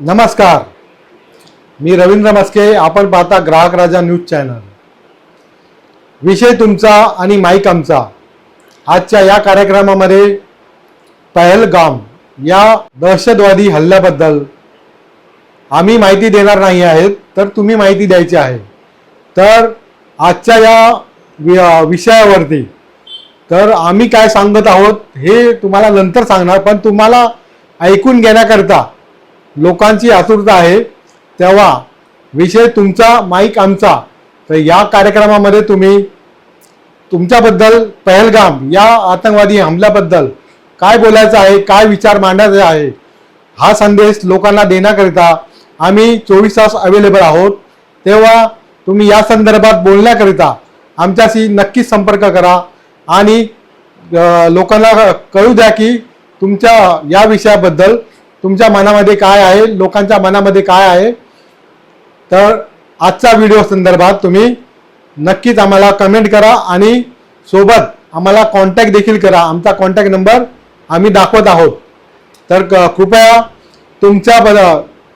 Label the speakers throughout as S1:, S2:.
S1: नमस्कार. मी रवींद्र मस्के आपण पाहता ग्राहक राजा न्यूज चॅनल. विषय तुमचा आणि माईक आमचा. आजच्या या कार्यक्रमामध्ये पहलगाम या दहशतवादी हल्ल्याबद्दल आम्ही माहिती देणार नाही आहेत तर तुम्ही माहिती द्यायची आहे. तर आजच्या या वि- विषयावरती तर आम्ही काय सांगत आहोत हे तुम्हाला नंतर सांगणार पण तुम्हाला ऐकून घेण्याकरता लोकांची आतुरता आहे. तेव्हा विषय तुमचा माईक आमचा. तर या कार्यक्रमामध्ये तुम्ही तुमच्याबद्दल पहलगाम या आतंकवादी हमल्याबद्दल काय बोलायचं आहे काय विचार मांडायचा आहे हा संदेश लोकांना देण्याकरिता आम्ही चोवीस तास अवेलेबल आहोत. तेव्हा तुम्ही या संदर्भात बोलण्याकरिता आमच्याशी नक्कीच संपर्क करा आणि लोकांना कळू द्या की तुमच्या या विषयाबद्दल तुमच्या मनामध्ये काय आहे? लोकांच्या मनामध्ये काय आहे? तर आजचा व्हिडिओ संदर्भात तुम्ही नक्कीच आम्हाला कमेंट करा आणि सोबत आम्हाला कॉन्टॅक्ट देखील करा. आमचा कॉन्टॅक्ट नंबर आम्ही दाखवत आहोत. तर क- कृपया तुमच्या ब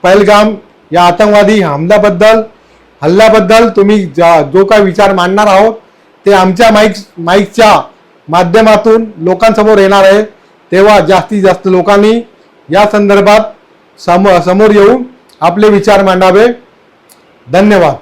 S1: पहलगाम या आतंकवादी हमल्याबद्दल हल्ल्याबद्दल तुम्ही जा जो काय विचार मांडणार आहोत ते आमच्या माईक माईकच्या माध्यमातून लोकांसमोर येणार आहे. तेव्हा जास्तीत जास्त लोकांनी या संदर्भात समोर येऊन आपले विचार मांडावे. धन्यवाद.